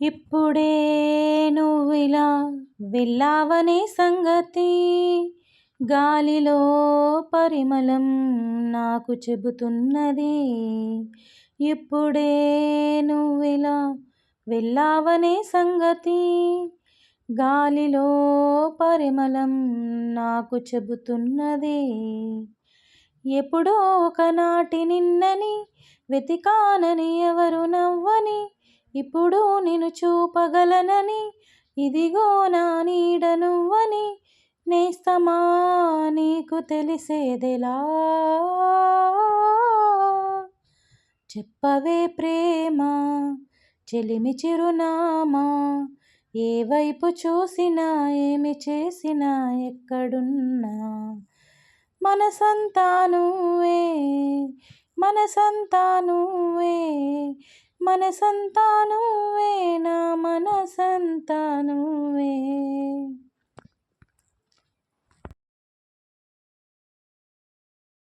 ఇప్పుడే నువ్విలా వెళ్ళావనే సంగతి. గాలిలో పరిమళం నాకు చెబుతున్నది. ఇప్పుడే నువ్విలా వెళ్ళావనే సంగతి. గాలిలో పరిమళం నాకు చెబుతున్నది. ఎప్పుడో ఒకనాటి నిన్నని వెతికానని ఎవరు ఇప్పుడు నేను చూపగలనని ఇదిగో నా నీడ నువ్వని నేస్తమా నీకు తెలిసేదెలా? చెప్పవే ప్రేమ చెలిమి చిరునామా ఏ వైపు చూసినా ఏమి చేసినా ఎక్కడున్నా? మనసంతా నువ్వే మనసంతా నువ్వే మనసంతా నువ్వే నా మనసంతా నువ్వే.